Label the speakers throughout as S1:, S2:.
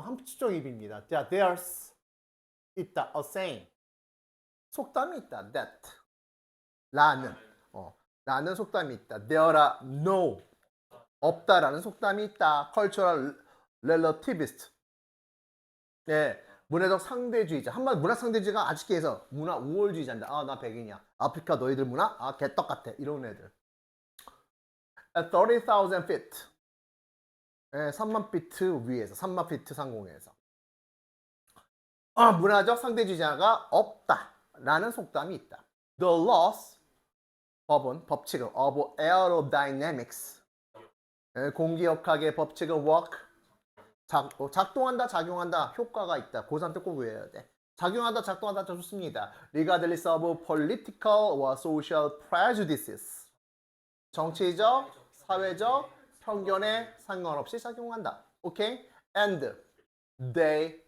S1: 함축적 입입니다. 자, there's 있다, a saying. 속담이 있다, that. 라는, 어, 라는 속담이 있다. There are no, 없다라는 속담이 있다. cultural relativist. 네, 문화적 상대주의자. 한마디 문화 상대주의가 아직계에서 문화 우월주의자인데, 아, 나 백인이야. 아프리카 너희들 문화? 아, 개떡 같아. 이런 애들. At 30,000 feet. 예, 3만 피트 위에서, 3만 피트 상공에서. 아, 문화적 상대주의자가 없다라는 속담이 있다. The laws, 법은, 법칙은 of aerodynamics, 예, 공기역학의 법칙은 work, 작, 어, 작동한다, 작용한다, 효과가 있다. 고3 때꼭 외워야 돼. 작용한다, 작동한다, 좋습니다. Regardless of political or social prejudices. 정치적, 사회적 편견에 상관없이 작용한다. 오케이? And they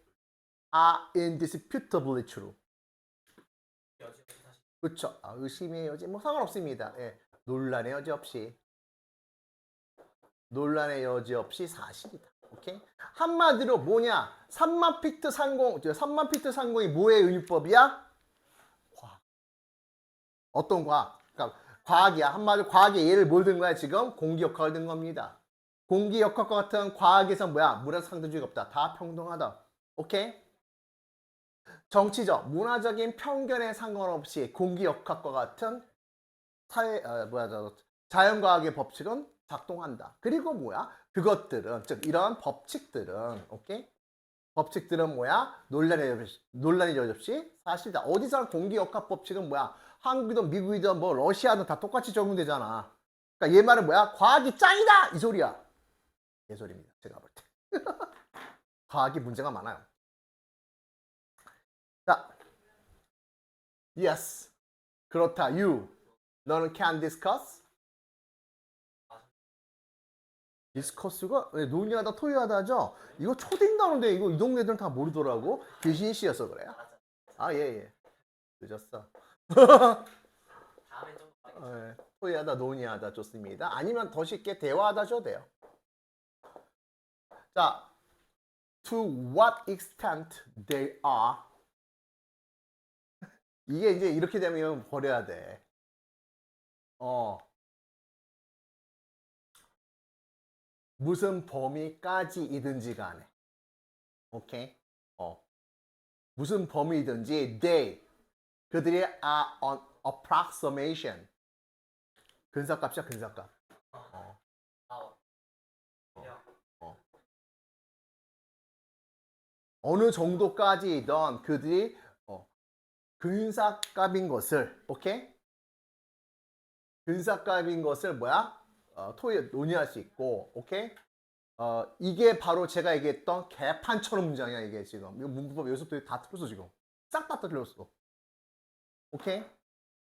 S1: are indisputably true. 그렇죠. 아, 의심의 여지 뭐 상관없습니다. 예. 논란의 여지 없이 논란의 여지 없이 사실이다. 오케이? 한마디로 뭐냐? 3만 피트 상공, 3만 피트 상공이 뭐의 은유법이야? 과학. 어떤 과학? 과학이야. 한마디로 과학의 예를 뭘 든 거야 지금? 공기 역학을 든 겁니다. 공기 역학과 같은 과학에서 뭐야? 문화 상대주의가 없다. 다 평등하다. 오케이? 정치적, 문화적인 편견에 상관없이 공기 역학과 같은 사회, 어, 뭐야, 저, 자연과학의 법칙은 작동한다. 그리고 뭐야? 그것들은, 즉, 이러한 법칙들은, 오케이? 법칙들은 뭐야? 논란의 여지 논란의 여지 없이 사실이다. 어디서 공기 역학 법칙은 뭐야? 한국이든 미국이든 뭐 러시아든 다 똑같이 적용되잖아. 그러니까 얘 말은 뭐야? 과학이 짱이다! 이 소리야. 개 소리입니다. 제가 볼 때. 과학이 문제가 많아요. 자, yes. 그렇다. You. 너는 can discuss? 디스커스가 네, 논의하다 토의하다죠. 이거 초딩 단어인데 이거 이 동네 애들은 다 모르더라고. 귀신 씨여서 그래요. 아 예 예. 늦었어.
S2: 좀
S1: 예, 토의하다 논의하다 좋습니다. 아니면 더 쉽게 대화하다 줘도 돼요. 자, to what extent they are 이게 이제 이렇게 되면 버려야 돼. 어. 무슨 범위까지이든지 간에. 오케이? 어. 무슨 범위든지 they 그들이 are on approximation. 근사값이야 근사값. 어.
S2: 아웃. 야,
S1: 어느 정도까지든 그들이 어, 근사값인 것을 오케이? 근사값인 것을 뭐야? 어, 토의 논의할 수 있고 오케이? 어, 이게 바로 제가 얘기했던 개판처럼 문장이야 이게 지금. 이거 문법 요소들이 다 틀렸어 지금. 싹 다 틀렸어 오케이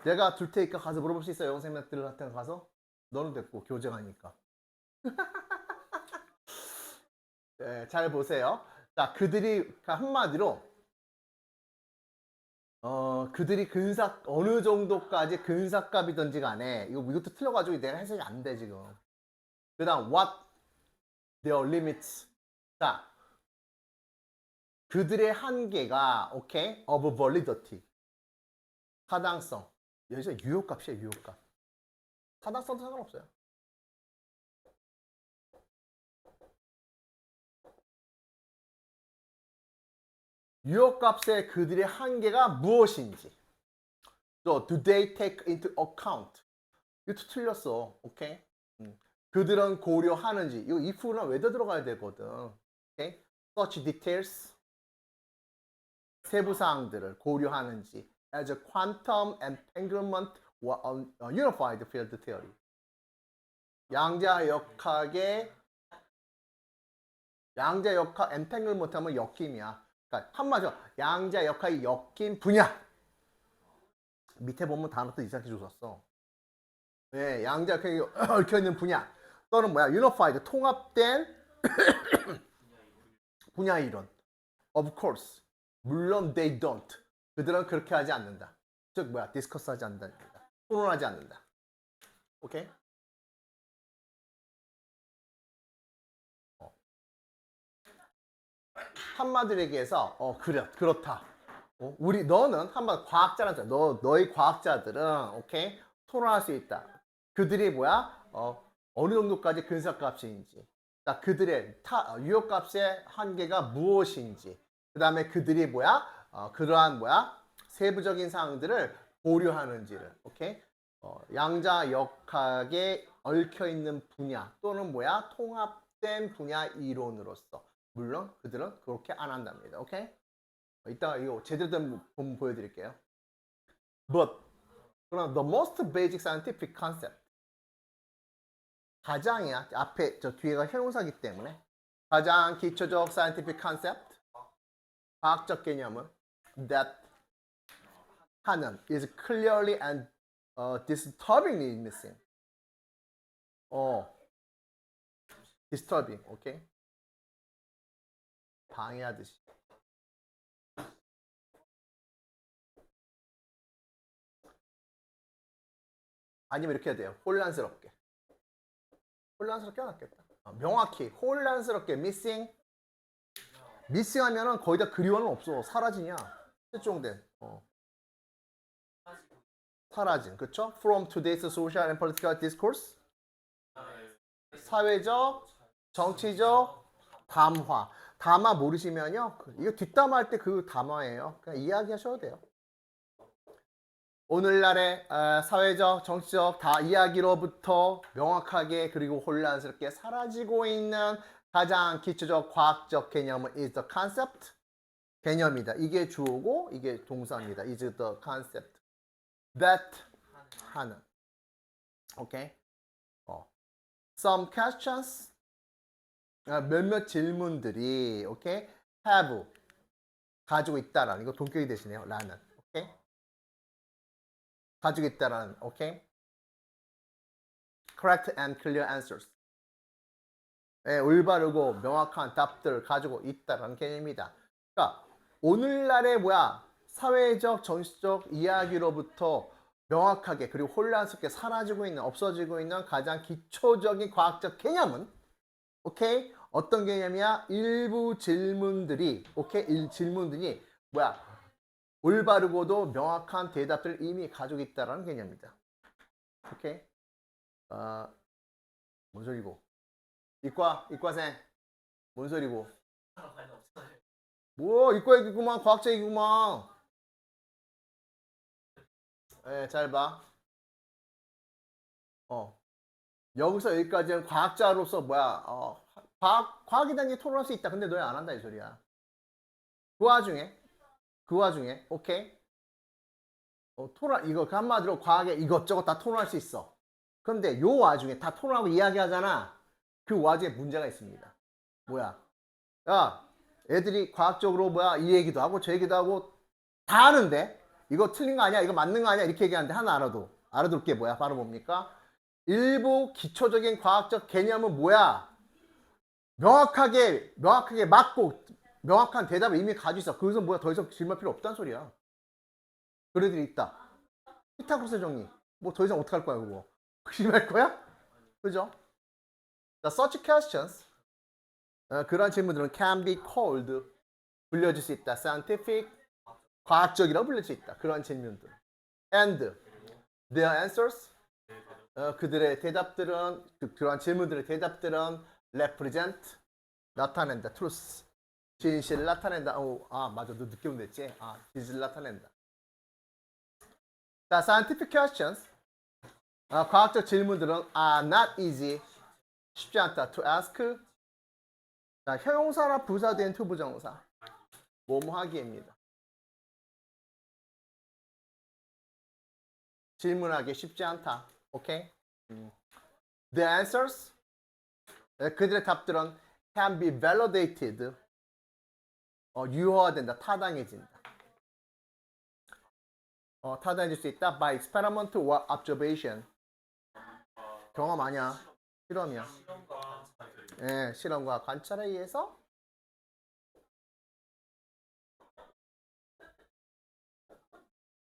S1: 내가 둘 테니까 가서 물어볼 수 있어요 영생들한테 가서 너는 됐고 교정하니까 네, 잘 보세요 자, 그들이 한마디로 어, 그들이 근사 어느 정도까지 근사값이든지 간에 이거 이것도 틀려가지고 내가 해석이 안 돼 지금. 그 다음 what their limits. 자, 그들의 한계가 오케이 of validity. 타당성. 여기서 유효값이야 유효값. 타당성도 상관없어요. 유효값의 그들의 한계가 무엇인지. 또 do they take into account? 이것도 틀렸어. 오케이? 음. 그들은 고려하는지. 이거 if는 왜더 들어가야 되거든. 오케이? such details 세부 사항들을 고려하는지 as a quantum entanglement or uh, unified field theory. 양자 역학의 양자 역학 entanglement 하면 엮임이야. 그러니까 한마디로 양자 역학이 엮인 분야. 밑에 보면 단어도 이상하게 줬었어. 네, 양자 역학이 얽혀 있는 분야. 또는 뭐야? unified 통합된 분야 이론. Of course. 물론 they don't. 그들은 그렇게 하지 않는다. 즉 뭐야? 디스커스 하지 않는다. 토론하지 않는다. 오케이? 한마디로 얘기해서 어 그래 그렇다. 어, 우리 너는 한번 과학자라는 너 너희 과학자들은 오케이 토론할 수 있다. 그들이 뭐야 어 어느 정도까지 근사값인지, 자 그들의 타, 어, 유효값의 한계가 무엇인지, 그 다음에 그들이 뭐야? 어, 그러한 뭐야? 세부적인 사항들을 고려하는지를 오케이? 어, 양자 역학에 얽혀 있는 분야 또는 뭐야? 통합된 분야 이론으로서. 물론 그들은 그렇게 안 한답니다. 오케이? 어, 이따가 이거 제대로 된본 보여드릴게요. But 그럼 the most basic scientific concept. 가장이야. 앞에 저 뒤에가 형용사기 때문에. 가장 기초적 scientific concept 과학적 개념은 that 하는 is clearly and uh, disturbingly missing. 어, disturbing, 오케이? 방해하듯이. 아니면 이렇게 해야 돼요. 혼란스럽게. 혼란스럽게 해놨겠다. 어, 명확히 혼란스럽게 missing. Missing 하면은 거의 다 그리워는 없어. 사라지냐. 실종된. 어. 사라진. 그쵸? From today's social and political discourse. 사회적, 정치적 담화. 담화 모르시면요. 그- 이거 뒷담화 할 때 그 담화예요. 그냥 이야기하셔도 돼요. 오늘날의 어, 사회적, 정치적 다 이야기로부터 명확하게 그리고 혼란스럽게 사라지고 있는 가장 기초적 과학적 개념은 is the concept 개념이다. 이게 주어고 이게 동사입니다. is the concept that 하는. 오케이. 어. Some questions 아, 몇몇 질문들이 오케이 have 가지고 있다라는 이거 동격이 되시네요. 라는 오케이 가지고 있다라는 오케이 correct and clear answers 예, 올바르고 명확한 답들을 가지고 있다라는 개념입니다. 그러니까 오늘날의 뭐야 사회적 정치적 이야기로부터 명확하게 그리고 혼란스럽게 사라지고 있는 없어지고 있는 가장 기초적인 과학적 개념은 오케이? 어떤 개념이야? 일부 질문들이 오케이? 일 질문들이 뭐야 올바르고도 명확한 대답들을 이미 가지고 있다라는 개념입니다. 오케이? 어 뭔 소리고 이과 이과생 뭔 소리고. 뭐 이과 얘기구만 과학자 얘기구만 예, 잘 봐. 어. 여기서 여기까지는 과학자로서 뭐야? 어, 과학 과학에 대한 얘기 토론할 수 있다. 근데 너희 안 한다 이 소리야. 그 와중에 그 와중에 오케이. 어, 토론 이거 그 한마디로 과학에 이것저것 다 토론할 수 있어. 그런데 요 와중에 다 토론하고 이야기하잖아. 그 와중에 문제가 있습니다. 뭐야? 야, 애들이 과학적으로 뭐야 이 얘기도 하고 저 얘기도 하고 다 하는데 이거 틀린 거 아니야? 이거 맞는 거 아니야? 이렇게 얘기하는데 하나 알아도 알아둘 게 뭐야? 바로 뭡니까? 일부 기초적인 과학적 개념은 뭐야? 명확하게 명확하게 맞고 명확한 대답을 이미 가지고 있어. 거기서 뭐야 더 이상 질문할 필요 없다는 소리야. 그런 애들이 있다. 피타고라스 정리. 뭐 더 이상 어떡할 거야 그거? 의심할 거야? 그죠? The such questions 어, 그런 질문들은 can be called 불려질 수 있다. scientific 과학적이라고 불릴 수 있다. 그런 질문들. And their answers 어, 그들의 대답들은 그, 그러한 질문들의 대답들은 represent 나타낸다. truth 진실을 나타낸다. 오, 아 맞아, 너 늦게 온댔지? 아 진실을 나타낸다. 자, scientific questions 어, 과학적 질문들은 are not easy 쉽지 않다. to ask 자, 형용사나 부사된 투부정사 뭐뭐 하기입니다. 질문하기 쉽지 않다. 오케이? 음. The answers 네, 그들의 답들은 can be validated 어, 유효화된다. 타당해진다. 어, 타당해질 수 있다. by experiment or observation 경험 아니야.
S2: 자들.
S1: 예, 실험과 관찰에 의해서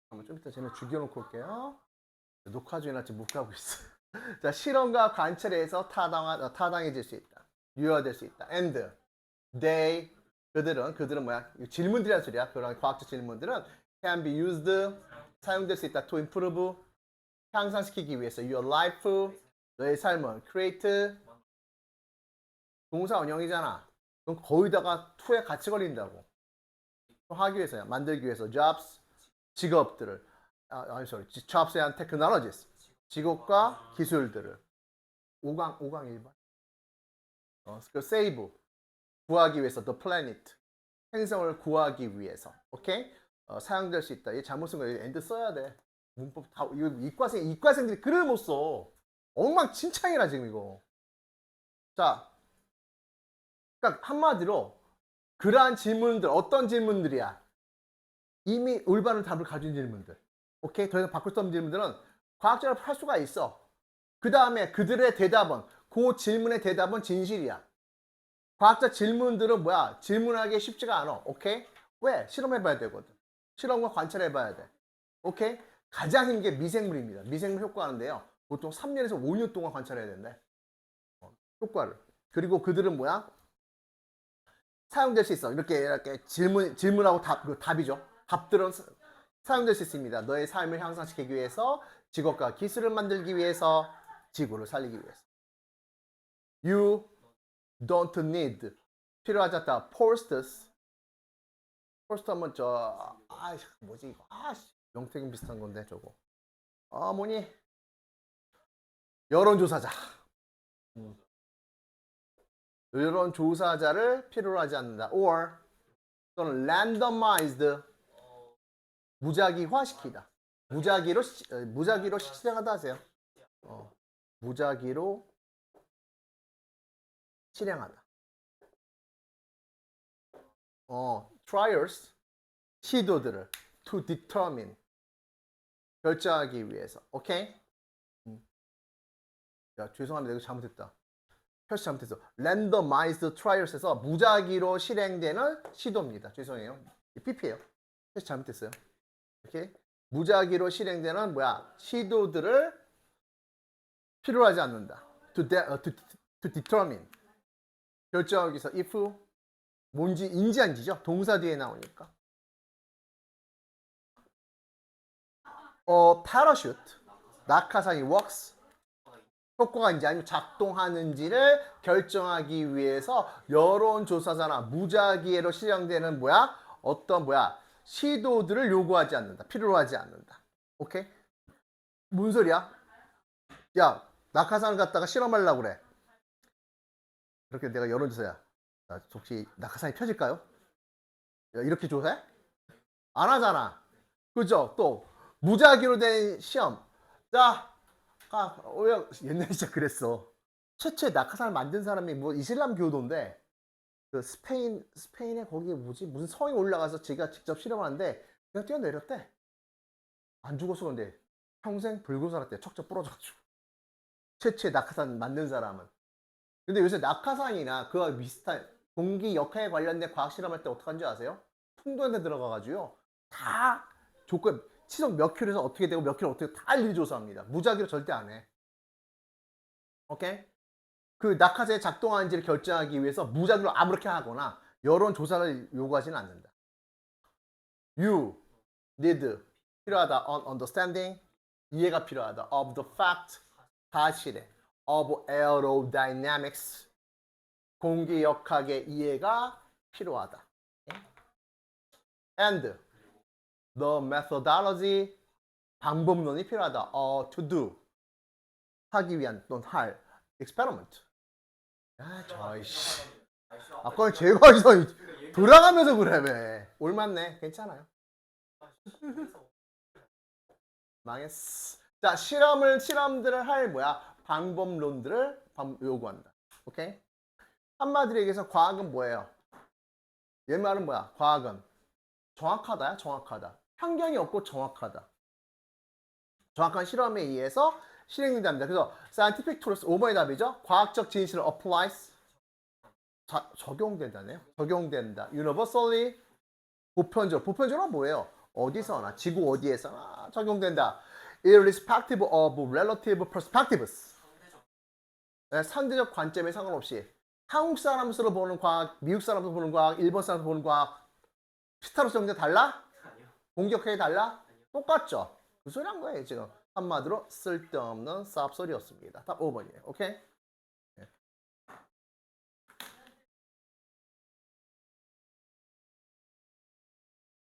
S1: 한번 좀 이따 쟤네 죽여놓고 올게요. 녹화 중이라 지금 못 가고 있어. 자, 실험과 관찰에 의해서 타당하, 어, 타당해질 수 있다. 유효화될 수 있다. And they 그들은 그들은 뭐야? 질문들이란 소리야. 그런 과학적 질문들은 can be used 사용될 수 있다 to improve 향상시키기 위해서 your life 너의 삶을 create 동사 원형이잖아. 그럼 거의다가 to에 같이 걸린다고. 또 하기 위해서야. 만들기 위해서 jobs 직업들을 아, 아니 sorry jobs and technologies 직업과 기술들을 5강 5강 1번 어, 그 save 구하기 위해서 the planet 행성을 구하기 위해서 오케이 어, 사용될 수 있다. 이 잘못 쓴 거예요. 엔드 써야 돼. 문법 다 이거 이과생 이과생들이 글을 못 써. 엉망진창이라 지금 이거. 자, 그러니까 한마디로 그러한 질문들 어떤 질문들이야? 이미 올바른 답을 가진 질문들. 오케이 더 이상 바꿀 수 없는 질문들은 과학적으로 할 수가 있어. 그 다음에 그들의 대답은 그 질문의 대답은 진실이야. 과학적 질문들은 뭐야? 질문하기 쉽지가 않아. 오케이? 왜? 실험해봐야 되거든. 실험과 관찰해봐야 돼. 오케이? 가장 힘든 게 미생물입니다. 미생물 효과하는데요. 보통 3년에서 5년 동안 관찰해야 된대. 어, 효과를. 그리고 그들은 뭐야? 사용될 수 있어. 이렇게 이렇게 질문 질문하고 답 그 답이죠. 답들은 사- 사용될 수 있습니다. 너의 삶을 향상시키기 위해서 직업과 기술을 만들기 위해서 지구를 살리기 위해서. You don't need 필요하지 않다. posters 포스트 하면 저 아, 뭐지 이거 아, 씨, 명태균 비슷한 건데 저거. 아, 뭐니? 여론조사자. 음. 여론조사자를 필요로 하지 않는다. or 또는 randomized 무작위화시키다. 무작위로 시- 어, 무작위로 실행하다 하세요. 어, 무작위로 실행하다. 어, trials 시도들을 to determine 결정하기 위해서. 오케이? 음. 야, 죄송합니다. 이거 잘못했다. 표시 잘못했어. randomized trials에서 무작위로 실행되는 시도입니다. 죄송해요. 이 PP예요. 표시 잘못했어요. 이렇게 무작위로 실행되는 뭐야? 시도들을 필요하지 않는다. to, de, 어, to, to determine 결정하기 위해서 if 뭔지 인지한지죠. 동사 뒤에 나오니까. 어, parachute 낙하산이 works 효과가 있는지 아니면 작동하는지를 결정하기 위해서 여론조사자나 무작위로 실행되는 뭐야? 어떤 뭐야? 시도들을 요구하지 않는다. 필요로 하지 않는다. 오케이? 무슨 소리야? 야, 낙하산을 갖다가 실험하려고 그래. 이렇게 내가 여론조사야. 나 혹시 낙하산이 펴질까요? 야, 이렇게 조사해? 안 하잖아. 그죠? 또 무작위로 된 시험. 자, 아, 왜 옛날에 진짜 그랬어. 최초에 낙하산을 만든 사람이 뭐 이슬람 교도인데 그 스페인 스페인에 거기 뭐지 무슨 성에 올라가서 제가 직접 실험하는데 그냥 뛰어내렸대. 안 죽었어 근데 평생 불고 살았대. 척척 부러져가지고. 최초에 낙하산 만든 사람은. 근데 요새 낙하산이나 그와 비슷한 공기 역학에 관련된 과학 실험할 때 어떡한지 아세요? 풍도한테 들어가가지고요. 다 조건 시속 몇 킬로에서 어떻게 되고 몇 킬로 어떻게 다 일일이 조사합니다. 무작위로 절대 안 해. 오케이? 그 낙하산이 작동하는지를 결정하기 위해서 무작위로 아무렇게 하거나 여론 조사를 요구하지는 않는다. You need 필요하다 on understanding 이해가 필요하다 of the fact 사실에 of aerodynamics 공기 역학의 이해가 필요하다. and the methodology 방법론이 필요하다. 어, to do 하기 위한 또는 할 experiment. 아, 저이씨. 아까 제거해서 돌아가면서 그래 왜? 옳맞네. 괜찮아요. 망했어. 자, 실험을 실험들을 할 뭐야? 방법론들을 방- 요구한다. 오케이? 한마디로 얘기해서 과학은 뭐예요? 얘 말은 뭐야? 과학은 정확하다야, 정확하다. 편견이 없고 정확하다. 정확한 실험에 의해서 실행된답니다. 그래서 scientific truth 5번의 답이죠. 과학적 진실을 applies 자, 적용된다네요. 적용된다. universally 보편적. 보편적으로 뭐예요? 어디서나 지구 어디에서나 적용된다. irrespective of relative perspectives. 네, 상대적 관점에 상관없이 한국 사람으로 보는 과학, 미국 사람으로 보는 과학, 일본 사람으로 보는 과학 스타로 정도 달라?
S2: 아니요.
S1: 공격하게 달라? 똑같죠? 그 소리 한 거예요 지금 한마디로 쓸데없는 쌉소리였습니다 답 5번이에요 오케이?